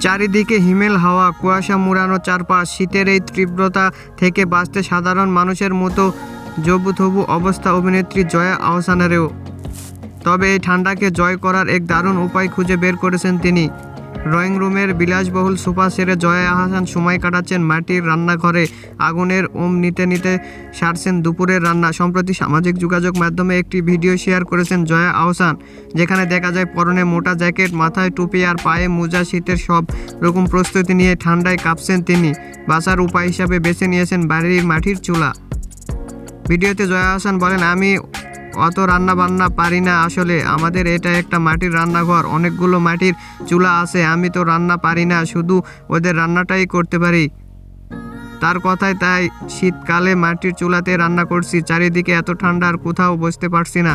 চারিদিকে হিমেল হাওয়া, কুয়াশা মুড়ানো চারপাশ, শীতের এই তীব্রতা থেকে বাঁচতে সাধারণ মানুষের মতো জবুথবু অবস্থা অভিনেত্রী জয়া আহসানেরও। তবে এই ঠান্ডাকে জয় করার এক দারুণ উপায় খুঁজে বের করেছেন তিনি। ড্রয়িং রুমের বিলাসবহুল সোফা সেরে জয়া আহসান সময় কাটাচ্ছেন মাটির রান্নাঘরে। আগুনের ওম নিতে নিতে সারছেন দুপুরের রান্না। সম্প্রতি সামাজিক যোগাযোগ মাধ্যমে একটি ভিডিও শেয়ার করেছেন জয়া আহসান, যেখানে দেখা যায় পরনে মোটা জ্যাকেট, মাথায় টুপি আর পায়ে মোজা, শীতের সব রকম প্রস্তুতি নিয়ে ঠান্ডায় কাঁপছেন তিনি। বাসার উপায় হিসাবে বেছে নিয়েছেন বাড়ির মাটির চুলা। ভিডিওতে জয়া হাসান বলেন, আমি অত রান্না বান্না পারি না আসলে। আমাদের এটা একটা মাটির রান্নাঘর, অনেকগুলো মাটির চুলা আছে, আমি তো রান্না পারি না, শুধু ওদের রান্নাটাই করতে পারি। তার কথায় তাই শীতকালে মাটির চুলাতে রান্না করছি, চারিদিকে এত ঠান্ডা আর কোথাও বসতে পারছি না।